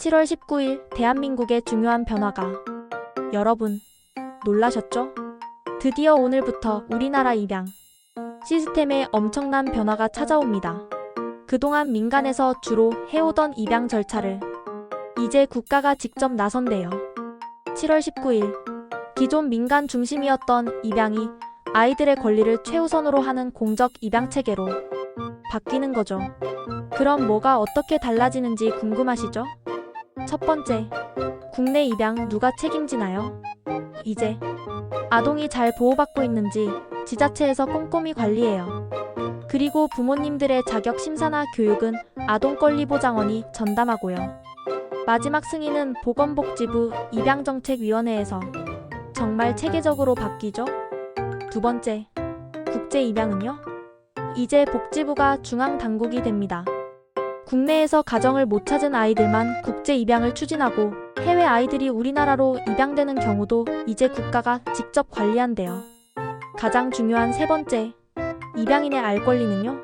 7월 19일 대한민국의 중요한 변화가 여러분 놀라셨죠? 드디어 오늘부터 우리나라 입양 시스템에 엄청난 변화가 찾아옵니다. 그동안 민간에서 주로 해오던 입양 절차를 이제 국가가 직접 나선대요. 7월 19일 기존 민간 중심이었던 입양이 아이들의 권리를 최우선으로 하는 공적 입양 체계로 바뀌는 거죠. 그럼 뭐가 어떻게 달라지는지 궁금하시죠? 첫 번째, 국내 입양 누가 책임지나요? 이제 아동이 잘 보호받고 있는지 지자체에서 꼼꼼히 관리해요. 그리고 부모님들의 자격 심사나 교육은 아동권리보장원이 전담하고요. 마지막 승인은 보건복지부 입양정책위원회에서 정말 체계적으로 바뀌죠? 두 번째, 국제 입양은요? 이제 복지부가 중앙 당국이 됩니다. 국내에서 가정을 못 찾은 아이들만 국제 입양을 추진하고 해외 아이들이 우리나라로 입양되는 경우도 이제 국가가 직접 관리한대요. 가장 중요한 세 번째, 입양인의 알 권리는요?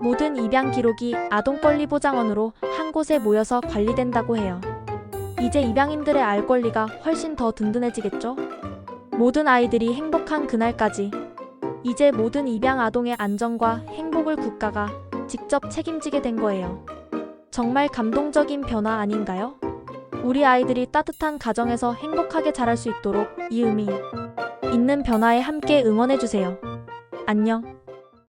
모든 입양 기록이 아동 권리 보장원으로 한 곳에 모여서 관리된다고 해요. 이제 입양인들의 알 권리가 훨씬 더 든든해지겠죠? 모든 아이들이 행복한 그날까지 이제 모든 입양 아동의 안전과 행복을 국가가 직접 책임지게 된 거예요. 정말 감동적인 변화 아닌가요? 우리 아이들이 따뜻한 가정에서 행복하게 자랄 수 있도록 이 의미 있는 변화에 함께 응원해주세요. 안녕.